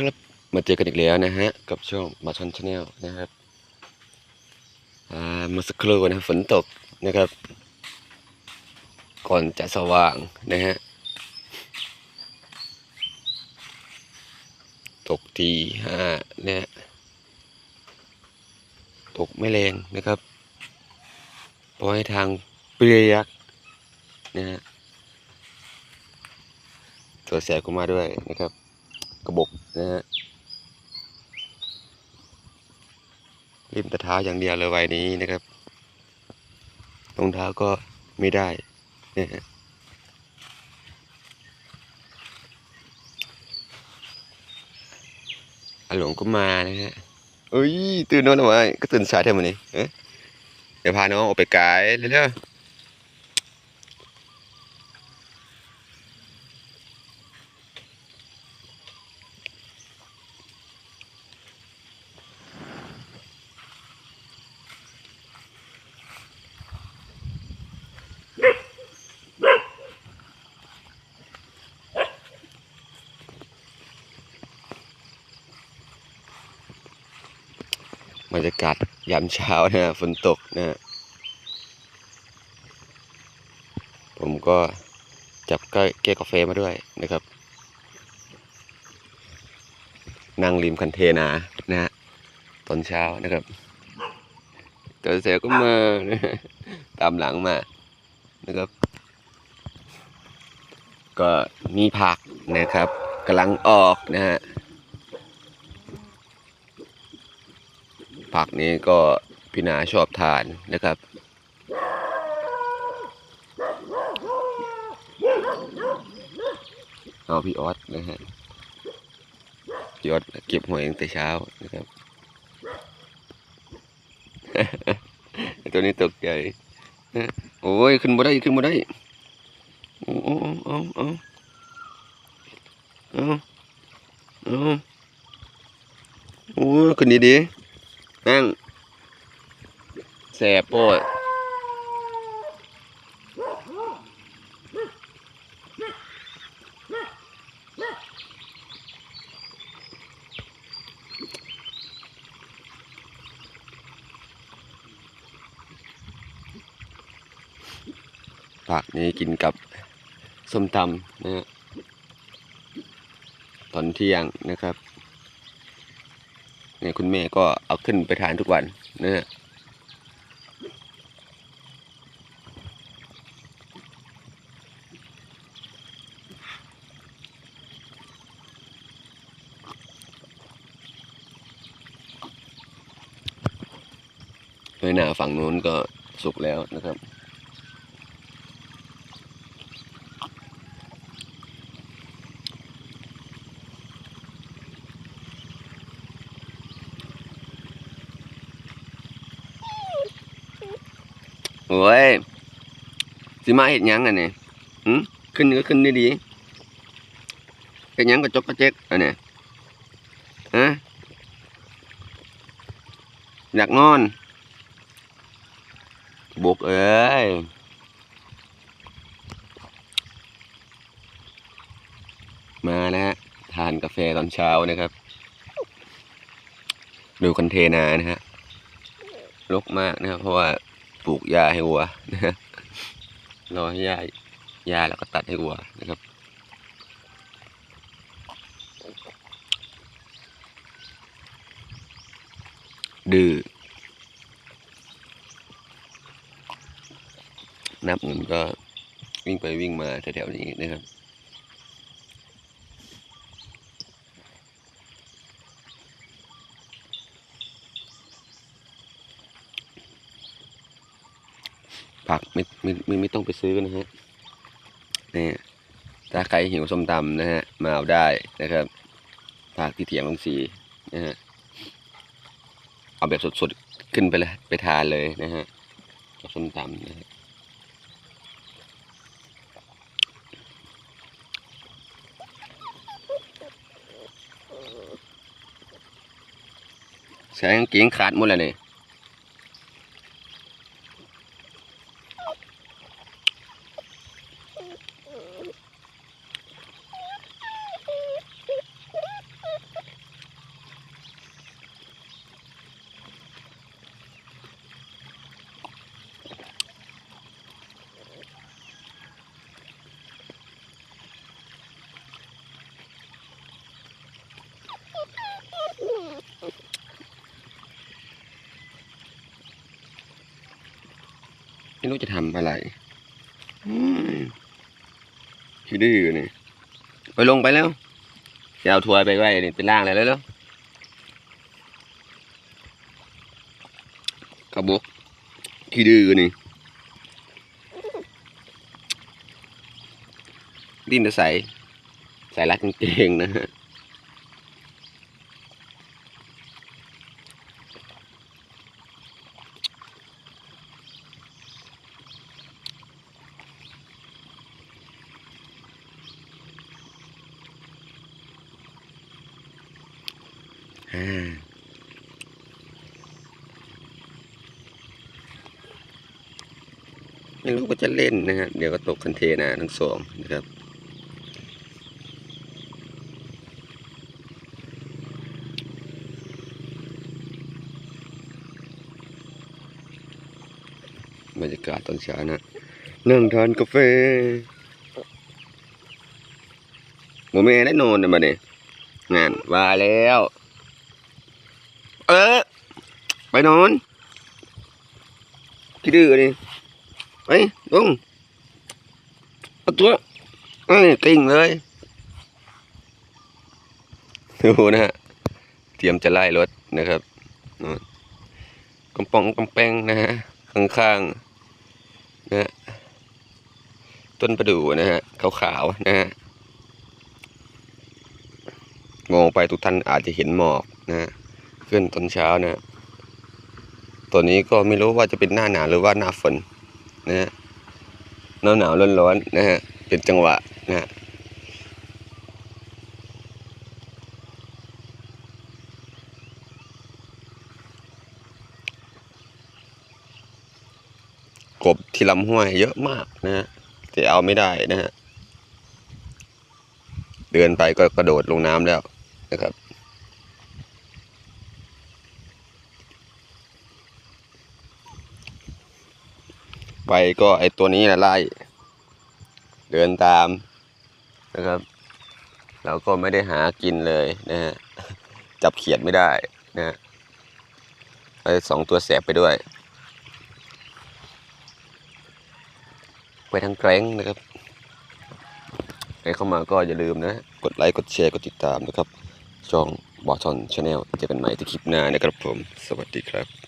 ครับมาเจอกันอีกแล้วนะฮะ กับช่องมาชอนชาแนลนะครับอ่ามื่อสักครู่นะฝนตกนะครับ ก่อนจะสว่างนะฮะ ตกทีห้าเนี่ยตกไม่แรงนะครับปล่อยให้ทางเปรียกนะฮะตัวแสบก็มาด้วยนะครับ กระบกนะฮะริมตะเท้าอย่างเดียวเลยวัยนี้นะครับรองเท้าก็ไม่ได้นะฮะอหลงก็มานะฮะเอ้ยตื่นนอนทำไมก็ตื่นสายแทนมันนี่เอ๊ะเดี๋ยวพาน้องออกไปไกลเร็วๆ บรรยากาศยามเช้านะฝนตกนะฮะผมก็จับแก้วกาแฟมาด้วยนะครับ นั่งริมคันเทนานะฮะตอนเช้านะครับตัวเสียก็มานะตามหลังมานะครับ ก็มีผักนะครับกำลังออกนะฮะ ผักนี้ก็พี่นาชอบทานนะครับ เอาพี่ออสนะฮะพี่ออสเก็บหวยตั้งแต่เช้านะครับ ตัวนี้ตกใจนะโอ้ยขึ้นมาได้ขึ้นมาได้โอ้โอ้โอ้โอ้โอ้โอ้โอ้ขึ้นดีดี นั่งแสบโปดผักนี้กินกับส้มตำนะฮะตอนเที่ยงนะครับ นี่ยคุณแม่ก็เอาขึ้นไปทานทุกวันนะฮะโดยหน้าฝั่งนู้นก็สุกแล้วนะครับ โอ้ยสิมาเห็ดยังอันนี้หืมขึ้นก็ขึ้นดีๆเห็ดยังก็จกกระเจ๊กอันนี้ฮะอยากนอน บุกเอ้ยมานะฮะทานกาแฟตอนเช้านะครับ ดูคอนเทนานะฮะรกมากนะครับ เพราะว่า ปลูกหญ้าให้วัวนะฮะรอให้หญ้าหญ้าแล้วก็ตัดให้วัวนะครับ ดื้อนับเงินก็วิ่งไปวิ่งมาแถวๆนี้นะครับ ผักไม่ไม่ไม่ไม่ต้องไปซื้อนะฮะนี่ถ้าใครหิวส้มตำนะฮะมาเอาได้นะครับผักที่เถียงลงสีนะฮะเอาแบบสดๆขึ้นไปเลยไปทานเลยนะฮะกับส้มตำนะฮะใช้กางเกงขาดหมดแล้วนี่ ไม่รู้จะทำอะไรอืมขี้ดื้อนี่ไปลงไปแล้วจะเอาถ้วยไปไว้นี่เป็นล่างอะไรแล้วแล้วกระบอกขี้ดื้อนี่ดิ้นจะใส่ใส่รัดกางเกงนะฮะ อ่าไม่รู้ก็จะเล่นนะครับเดี๋ยวก็ตกคันเทนาทั้งสองนะครับบรรยากาศตอนเช้านะ นั่งทานกาแฟโมเมได้นอนนะมาเนี่ยงานว่าแล้ว ออ ไปนอนที่ดื้อนี่ไปลงเอาตัวเอ้ยติ่งเลยดูนะฮะเตรียมจะไล่รถนะครับนู่นกำปองกำแปงนะฮะข้างๆนะฮะต้นประดู่นะฮะขาวๆนะฮะมองไปทุกท่านอาจจะเห็นหมอกนะฮะ ขึ้นตอนเช้านะตัวนี้ก็ไม่รู้ว่าจะเป็นหน้าหนาวหรือว่าหน้าฝนนะฮะหน้าหนาวร้อนๆนะฮะเป็นจังหวะนะฮะกบที่ลำห้วยเยอะมากนะฮะแต่เอาไม่ได้นะฮะเดินไปก็กระโดดลงน้ำแล้วนะครับ ไปก็ไอตัวนี้นะไล่ เดินตามนะครับแล้วก็ไม่ได้หากินเลยนะฮะจับเขียดไม่ได้นะฮะไอสองตัวแสบไปด้วย ไปทางแกร้งนะครับใครเข้ามาก็อย่าลืมนะ กดไลค์กดแชร์กดติดตามนะครับช่องบอชอนชาแนลเจอกันใหม่ที่คลิปหน้านะครับผม สวัสดีครับ